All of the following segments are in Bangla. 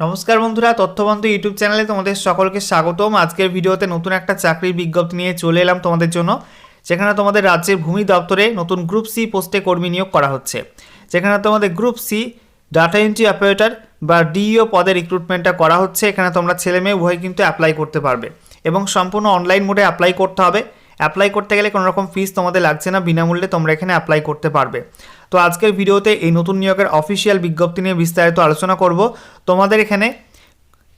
নমস্কার বন্ধুরা, তথ্যবন্ধু ইউটিউব চ্যানেলে তোমাদের সকলকে স্বাগতম। আজকের ভিডিওতে নতুন একটা চাকরির বিজ্ঞপ্তি নিয়ে চলে এলাম তোমাদের জন্য, যেখানে তোমাদের রাজ্যের ভূমি দপ্তরে নতুন গ্রুপ সি পোস্টে কর্মী নিয়োগ করা হচ্ছে। যেখানে তোমাদের group C, data entry operator বা ডিইও পদে রিক্রুটমেন্টটা করা হচ্ছে। এখানে তোমরা ছেলে মেয়ে উভয় কিন্তু অ্যাপ্লাই করতে পারবে এবং সম্পূর্ণ অনলাইন মোডে অ্যাপ্লাই করতে হবে। অ্যাপ্লাই করতে গেলে কোনো রকম ফিস তোমাদের লাগছে না, বিনামূল্যে তোমরা এখানে অ্যাপ্লাই করতে পারবে। তো আজকের ভিডিওতে এই নতুন নিয়োগের অফিসিয়াল বিজ্ঞপ্তি নিয়ে বিস্তারিত আলোচনা করব। তোমাদের এখানে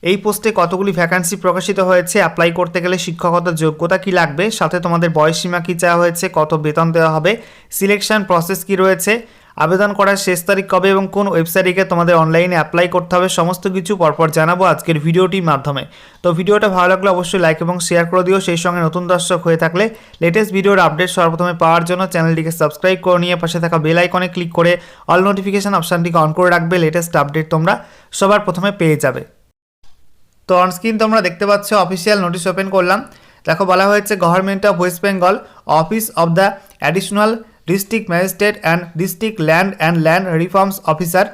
এই পোস্টে কতগুলি ভ্যাকান্সি প্রকাশিত হয়েছে অ্যাপ্লাই করতে গেলে শিক্ষকতার যোগ্যতা কি লাগবে, সাথে তোমাদের বয়সসীমা কী চাওয়া হয়েছে, কত বেতন দেওয়া হবে সিলেকশন প্রসেস কি রয়েছে আবেদন করার শেষ তারিখ কবে এবং কোন ওয়েবসাইটে তোমাদের অনলাইনে অ্যাপ্লাই করতে হবে সমস্ত কিছু পরপর জানাব আজকের ভিডিওটির মাধ্যমে। তো ভিডিওটা ভালো লাগলে অবশ্যই লাইক এবং শেয়ার করে দিও। সেই সঙ্গে নতুন দর্শক হয়ে থাকলে লেটেস্ট ভিডিওর আপডেট সর্বপ্রথমে পাওয়ার জন্য চ্যানেলটিকে সাবস্ক্রাইব করে নিয়ে পাশে থাকা বেল আইকনে ক্লিক করে অল নোটিফিকেশন অপশানটিকে অন করে রাখবে। লেটেস্ট আপডেট তোমরা সবার প্রথমে পেয়ে যাবে। তো অনস্ক্রিন তোমরা দেখতে পাচ্ছ অফিসিয়াল নোটিশ ওপেন করলাম। দেখো বলা হয়েছে government of West Bengal office of the additional district magistrate and district land and land reforms officer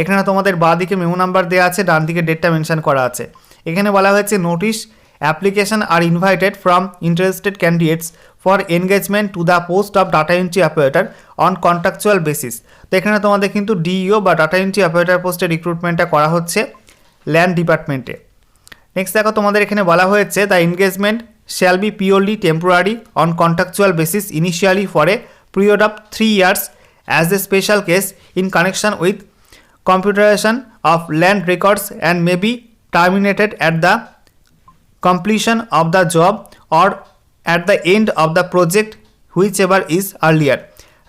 এখানে তোমাদের বাঁ দিকে মেমো নাম্বার দেওয়া আছে, ডান দিকে ডেটটা মেনশন করা আছে। এখানে বলা হয়েছে notice application are invited from interested candidates for engagement to the post of data entry operator on contractual basis তো এখানে তোমাদের কিন্তু ডিইও বা ডাটা এন্ট্রি অপারেটার পোস্টে রিক্রুটমেন্টটা করা হচ্ছে ল্যান্ড ডিপার্টমেন্টে নেক্সট দেখো, তোমাদের এখানে বলা হয়েছে the engagement shall be purely temporary on contractual basis initially for a period of three years as a special case in connection with computerisation of land records and may be terminated at the completion of the job or at the end of the project, whichever is earlier.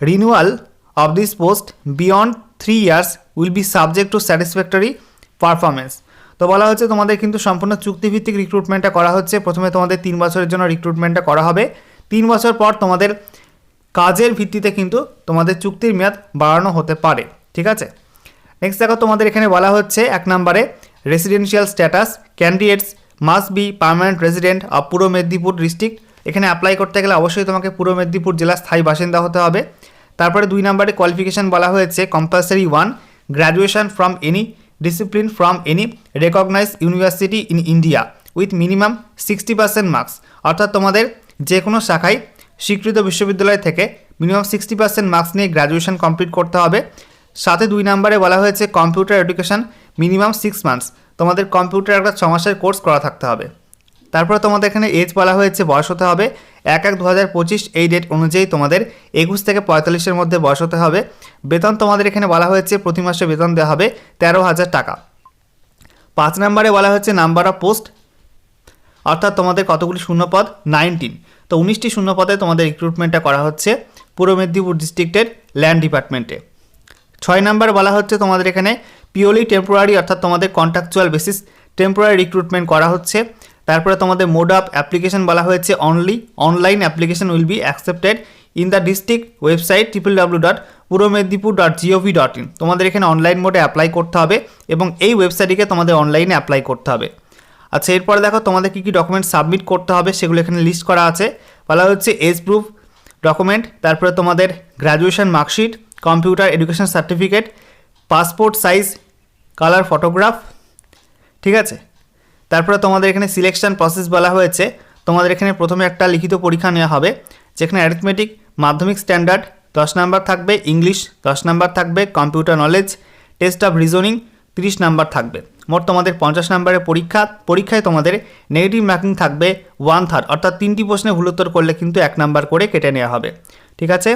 Renewal of this post beyond 3 years will be subject to satisfactory performance. তো বলা হচ্ছে তোমাদের কিন্তু সম্পূর্ণ চুক্তিভিত্তিক রিক্রুটমেন্টটা করা হচ্ছে। প্রথমে তোমাদের তিন বছরের জন্য রিক্রুটমেন্টটা করা হবে। তিন বছর পর তোমাদের কাজের ভিত্তিতে কিন্তু তোমাদের চুক্তির মেয়াদ বাড়ানো হতে পারে, ঠিক আছে? নেক্সট দেখো, তোমাদের এখানে বলা হচ্ছে এক নম্বরে residential status candidates must be permanent resident of Purba Medinipur district এখানে অ্যাপ্লাই করতে গেলে অবশ্যই তোমাকে পূর্ব মেদিনীপুর জেলার স্থায়ী বাসিন্দা হতে হবে। তারপরে দুই নম্বরে কোয়ালিফিকেশান বলা হয়েছে compulsory one graduation from any discipline from any recognise university in India with minimum sixty percent marks অর্থাৎ তোমাদের যে কোনো শাখায় স্বীকৃত বিশ্ববিদ্যালয় থেকে মিনিমাম সিক্সটি পার্সেন্ট মার্কস নিয়ে গ্র্যাজুয়েশন কমপ্লিট করতে হবে। সাথে দুই নম্বরে বলা হয়েছে computer education minimum six months তোমাদের কম্পিউটার একটা ছ মাসের কোর্স করা থাকতে হবে। তারপরে তোমাদের এখানে এজ বলা হয়েছে, বয়স হতে হবে এক এক দু হাজার পঁচিশ এই ডেট অনুযায়ী তোমাদের একুশ থেকে পঁয়তাল্লিশের মধ্যে বয়স হতে হবে। বেতন তোমাদের এখানে বলা হয়েছে, প্রতি মাসে বেতন দেওয়া হবে তেরো হাজার টাকা। পাঁচ নম্বরে বলা হচ্ছে নাম্বার অফ পোস্ট অর্থাৎ তোমাদের কতগুলি শূন্যপদ? নাইনটিন তো উনিশটি শূন্যপদে তোমাদের রিক্রুটমেন্টটা করা হচ্ছে পূর্ব মেদিনীপুর ডিস্ট্রিক্টের ল্যান্ড ডিপার্টমেন্টে ছয় নাম্বার বলা হচ্ছে তোমাদের এখানে পিওরলি টেম্পোরারি অর্থাৎ তোমাদের কন্ট্রাকচুয়াল বেসিস টেম্পোরারি রিক্রুটমেন্ট করা হচ্ছে। তারপরে তোমাদের মোড অফ অ্যাপ্লিকেশন বলা হয়েছে only online application will be accepted in the district website triple W dot Purba Medinipur dot GOV dot in তোমাদের এখানে অনলাইন মোডে অ্যাপ্লাই করতে হবে এবং এই ওয়েবসাইটটিকে তোমাদের অনলাইনে অ্যাপ্লাই করতে হবে। আচ্ছা এরপরে দেখো তোমাদের কী কী ডকুমেন্ট সাবমিট করতে হবে সেগুলো এখানে লিস্ট করা আছে। বলা হচ্ছে এজ প্রুফ ডকুমেন্ট তারপরে তোমাদের graduation marksheet computer education certificate passport size colour photograph ঠিক আছে? তারপরে তোমাদের এখানে সিলেকশন প্রসেস বলা হয়েছে। তোমাদের এখানে প্রথমে একটা লিখিত পরীক্ষা নেওয়া হবে, যেখানে অ্যারিথমেটিক মাধ্যমিক স্ট্যান্ডার্ড দশ নাম্বার থাকবে ইংলিশ দশ নাম্বার থাকবে computer knowledge test of reasoning তিরিশ নাম্বার থাকবে। মোট তোমাদের পঞ্চাশ নাম্বারের পরীক্ষা, পরীক্ষায় তোমাদের নেগেটিভ মার্কিং থাকবে ওয়ান থার্ড অর্থাৎ তিনটি প্রশ্নে ভুল উত্তর করলে কিন্তু এক নাম্বার করে কেটে নেওয়া হবে। ঠিক আছে?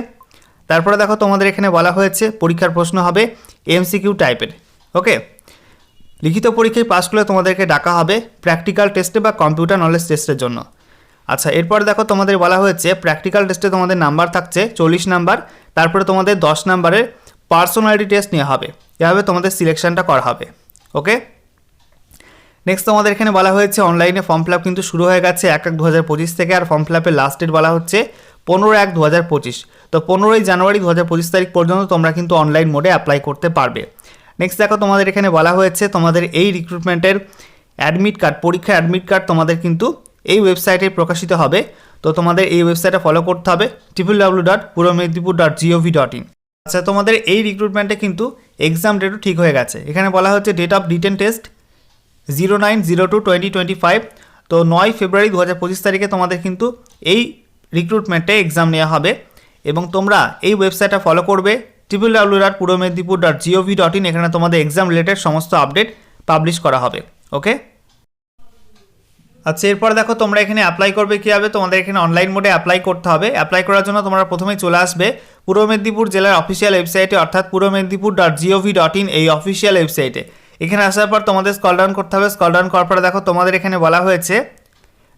তারপরে দেখো তোমাদের এখানে বলা হয়েছে পরীক্ষার প্রশ্ন হবে এমসিকিউ টাইপের ওকে? লিখিত পরীক্ষায় পাস করলে তোমাদেরকে ডাকা হবে প্র্যাকটিক্যাল টেস্টে বা কম্পিউটার নলেজ টেস্টের জন্য। আচ্ছা এরপর দেখো তোমাদের বলা হয়েছে প্র্যাকটিক্যাল টেস্টে তোমাদের নাম্বার থাকছে চল্লিশ নাম্বার, তারপরে তোমাদের দশ নাম্বারের পার্সোনালিটি টেস্ট নেওয়া হবে। এভাবে তোমাদের সিলেকশনটা করা হবে। ওকে? নেক্সট তোমাদের এখানে বলা হয়েছে, অনলাইনে ফর্ম ফিল কিন্তু শুরু হয়ে গেছে এক এক দু থেকে, আর ফর্ম ফিল আপের লাস্ট ডেট বলা হচ্ছে পনেরো এক দু হাজার পঁচিশ। তো পনেরোই জানুয়ারি দু হাজার পঁচিশ তারিখ পর্যন্ত তোমরা কিন্তু অনলাইন মোডে অ্যাপ্লাই করতে পারবে। নেক্সট দেখো, তোমাদের এখানে বলা হয়েছে, তোমাদের এই রিক্রুটমেন্টের অ্যাডমিট কার্ড পরীক্ষার অ্যাডমিট কার্ড তোমাদের কিন্তু এই ওয়েবসাইটে প্রকাশিত হবে। তো তোমাদের এই ওয়েবসাইটে ফলো করতে হবে triple W dot Purba Medinipur dot GOV dot in আচ্ছা তোমাদের এই রিক্রুটমেন্টে কিন্তু এক্সাম ডেটও ঠিক হয়ে গেছে। এখানে বলা হচ্ছে date of written test zero nine zero two twenty twenty five তো নয় ফেব্রুয়ারি দু হাজার পঁচিশ তারিখে তোমাদের কিন্তু এই রিক্রুটমেন্টে এক্সাম নেওয়া হবে। এবং তোমরা এই ওয়েবসাইটটা ফলো করবে triple W dot Purba Medinipur dot GOV dot in এখানে তোমাদের এক্সাম রিলেটেড সমস্ত আপডেট পাবলিশ করা হবে। ওকে আচ্ছা এরপর দেখো তোমরা এখানে অ্যাপ্লাই করবে কীভাবে তোমাদের এখানে অনলাইন মোডে অ্যাপ্লাই করতে হবে। অ্যাপ্লাই করার জন্য তোমরা প্রথমেই চলে আসবে পূর্ব মেদিনীপুর জেলার অফিসিয়াল ওয়েবসাইটে অর্থাৎ Purba Medinipur dot GOV dot in এই অফিসিয়াল ওয়েবসাইটে এখানে আসার পর তোমাদের স্কল ডাউন করতে হবে। স্কল ডাউন করার পরে দেখো তোমাদের এখানে বলা হয়েছে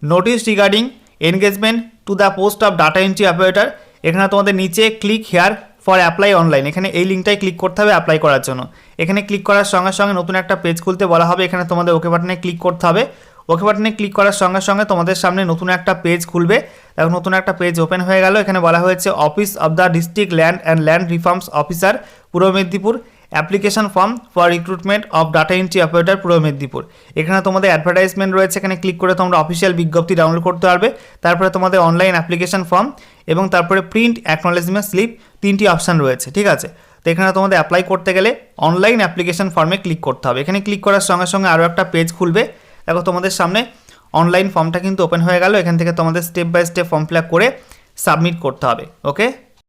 notice regarding engagement to the post of data entry operator এখানে তোমাদের নিচে click here for apply online এখানে এই লিঙ্কটাই ক্লিক করতে হবে অ্যাপ্লাই করার জন্য। এখানে ক্লিক করার সঙ্গে সঙ্গে নতুন একটা পেজ খুলতে বলা হবে। এখানে তোমাদের ওকে বাটনে ক্লিক করতে হবে। ওকে বাটনে ক্লিক করার সঙ্গে সঙ্গে তোমাদের সামনে নতুন একটা পেজ খুলবে। এখন নতুন একটা পেজ ওপেন হয়ে গেল। এখানে বলা হয়েছে office of the district land and land reforms officer Purba Medinipur. Application form for recruitment of data entry operator Purba Medinipur. এখানে তোমাদের অ্যাডভার্টাইজমেন্ট রয়েছে। এখানে ক্লিক করে তোমরা অফিসিয়াল বিজ্ঞপ্তি ডাউনলোড করতে পারবে। তারপরে তোমাদের অনলাইন অ্যাপ্লিকেশন ফর্ম এবং তারপরে প্রিন্ট অ্যাকনোলেজমেন্ট স্লিপ তিনটি অপশান রয়েছে, ঠিক আছে? তো এখানে তোমাদের অ্যাপ্লাই করতে গেলে অনলাইন অ্যাপ্লিকেশন ফর্মে ক্লিক করতে হবে। এখানে ক্লিক করার সঙ্গে সঙ্গে আরও একটা পেজ খুলবে। দেখো তোমাদের সামনে অনলাইন ফর্মটা কিন্তু ওপেন হয়ে গেল। এখান থেকে তোমাদের step by step form fill করে সাবমিট করতে হবে ওকে